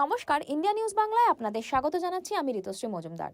নমস্কার, India news বাংলায় আপনাদের স্বাগত জানাচ্ছি আমি ঋতুশ্রী মজুমদার।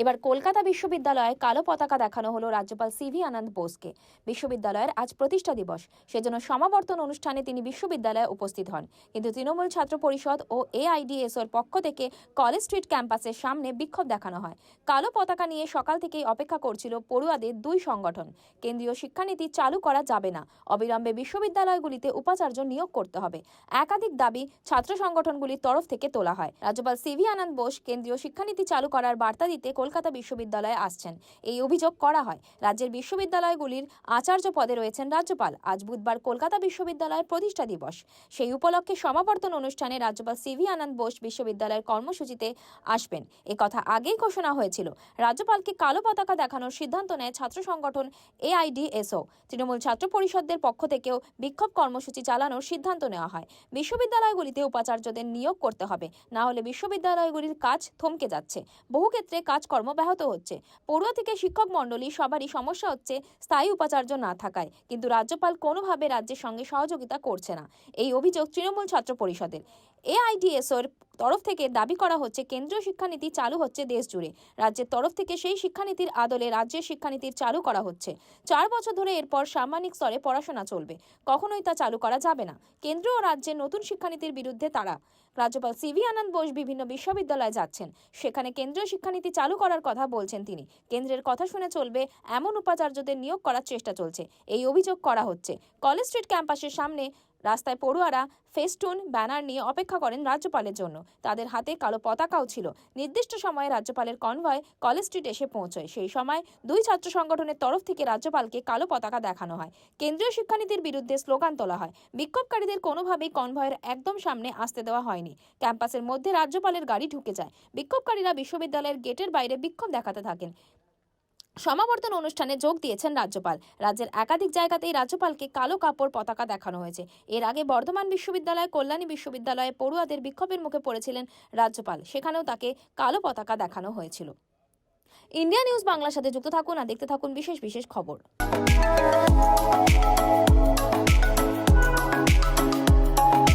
এবার কলকাতা বিশ্ববিদ্যালয়ে কালো পতাকা দেখানো হলো রাজ্যপাল সিভি আনন্দ বোসকে। বিশ্ববিদ্যালয়ের আজ প্রতিষ্ঠা দিবস। সেজন্য সমাবর্তন অনুষ্ঠানে তিনি বিশ্ববিদ্যালয়ে উপস্থিত হন। কিন্তু তৃণমূল ছাত্র পরিষদ ও এআইডিএসওর পক্ষ থেকে কলেজ স্ট্রিট ক্যাম্পাসের সামনে বিক্ষোভ দেখানো হয়। কালো পতাকা নিয়ে সকাল থেকেই অপেক্ষা করছিল পড়ুয়াদের দুই সংগঠন। কেন্দ্রীয় শিক্ষানীতি চালু করা যাবে না। অবিলম্বে বিশ্ববিদ্যালয়গুলিতে উপাচার্য নিয়োগ করতে হবে। একাধিক দাবি ছাত্র সংগঠনগুলির তরফ থেকে তোলা হয়। রাজ্যপাল সিভি আনন্দ বোস কেন্দ্রীয় শিক্ষানীতি চালু করার বার্তা দিতে কলকাতা বিশ্ববিদ্যালয়ে আসছেন। এই অভিযোগ করা হয়। রাজ্যের বিশ্ববিদ্যালয়গুলির আচার্য পদে রয়েছেন রাজ্যপাল। আজ বুধবার কলকাতা বিশ্ববিদ্যালয়ের প্রতিষ্ঠা দিবস। সেই উপলক্ষে সমাবর্তন অনুষ্ঠানে রাজ্যপাল সিভি আনন্দ বোস বিশ্ববিদ্যালয়ের কর্মসূচিতে আসবেন। এ কথা আগেই ঘোষণা হয়েছিল। রাজ্যপালকে কালো পতাকা দেখানোর সিদ্ধান্ত নেয় ছাত্র সংগঠন এআইডিএসও তৃণমূল ছাত্র পরিষদের পক্ষ থেকেও বিক্ষোভ কর্মসূচি চালানোর সিদ্ধান্ত নেওয়া হয়। বিশ্ববিদ্যালয়গুলিতে উপাচার্যদের নিয়োগ করতে হবে। না হলে বিশ্ববিদ্যালয়গুলির কাজ থমকে যাচ্ছে। বহু ক্ষেত্রে কাজকর্ম ব্যাহত হচ্ছে। পড়ুয়া থেকে শিক্ষক মণ্ডলী সবারই সমস্যা হচ্ছে স্থায়ী উপাচার্য না থাকায়। কিন্তু রাজ্যপাল কোনোভাবে রাজ্যের সঙ্গে সহযোগিতা করছে না। এই অভিযোগ তৃণমূল ছাত্র পরিষদের। এআইডিএসওর তরফ থেকে দাবি করা হচ্ছে কেন্দ্রীয় শিক্ষানীতি চালু হচ্ছে দেশ জুড়ে রাজ্যের তরফ থেকে সেই শিক্ষানীতির আদলে রাজ্যের শিক্ষানীতির চালু করা হচ্ছে। চার বছর ধরে এরপর সাম্মানিক স্তরে পড়াশোনা চলবে। কখনোই তা চালু করা যাবে না। কেন্দ্র ও রাজ্যের নতুন শিক্ষানীতির বিরুদ্ধে তারা। রাজ্যপাল সিভি আনন্দ বোস বিভিন্ন বিশ্ববিদ্যালয়ে যাচ্ছেন। সেখানে কেন্দ্রীয় শিক্ষানীতি চালু করার কথা বলছেন তিনি। কেন্দ্রের কথা শুনে চলবে এমন উপাচার্যদের নিয়োগ করার চেষ্টা চলছে। এই অভিযোগ করা হচ্ছে। কলেজ স্ট্রিট ক্যাম্পাসের সামনে রাস্তায় পড়ুয়ারা ফেস্টুন ব্যানার নিয়ে অপেক্ষা করেন রাজ্যপালের জন্য। তাদের হাতে কালো পতাকাও ছিল। নির্দিষ্ট সময়ে রাজ্যপালের কনভয় কলেজ স্ট্রিট এসে পৌঁছয়। সেই সময় দুই ছাত্র সংগঠনের তরফ থেকে রাজ্যপালকে কালো পতাকা দেখানো হয়। কেন্দ্রীয় শিক্ষানীতির বিরুদ্ধে স্লোগান তোলা হয়। বিক্ষোভকারীদের কোনোভাবেই কনভয়ের একদম সামনে আসতে দেওয়া হয়নি। ক্যাম্পাসের মধ্যে রাজ্যপালের গাড়ি ঢুকে যায়। বিক্ষোভকারীরা বিশ্ববিদ্যালয়ের গেটের বাইরে বিক্ষোভ দেখাতে থাকেন। সমাবর্তন অনুষ্ঠানে যোগ দিয়েছেন রাজ্যপাল। রাজ্যের একাধিক জায়গাতেই রাজ্যপালকে কালো কাপড় পতাকা দেখানো হয়েছে। এর আগে বর্ধমান বিশ্ববিদ্যালয়, কল্যাণী বিশ্ববিদ্যালয়ে পড়ুয়াদের বিক্ষোভের মুখে পড়েছিলেন রাজ্যপাল। সেখানেও তাকে কালো পতাকা দেখানো হয়েছিল। ইন্ডিয়া নিউজ বাংলার সাথে যুক্ত থাকুন আর দেখতে থাকুন বিশেষ বিশেষ খবর।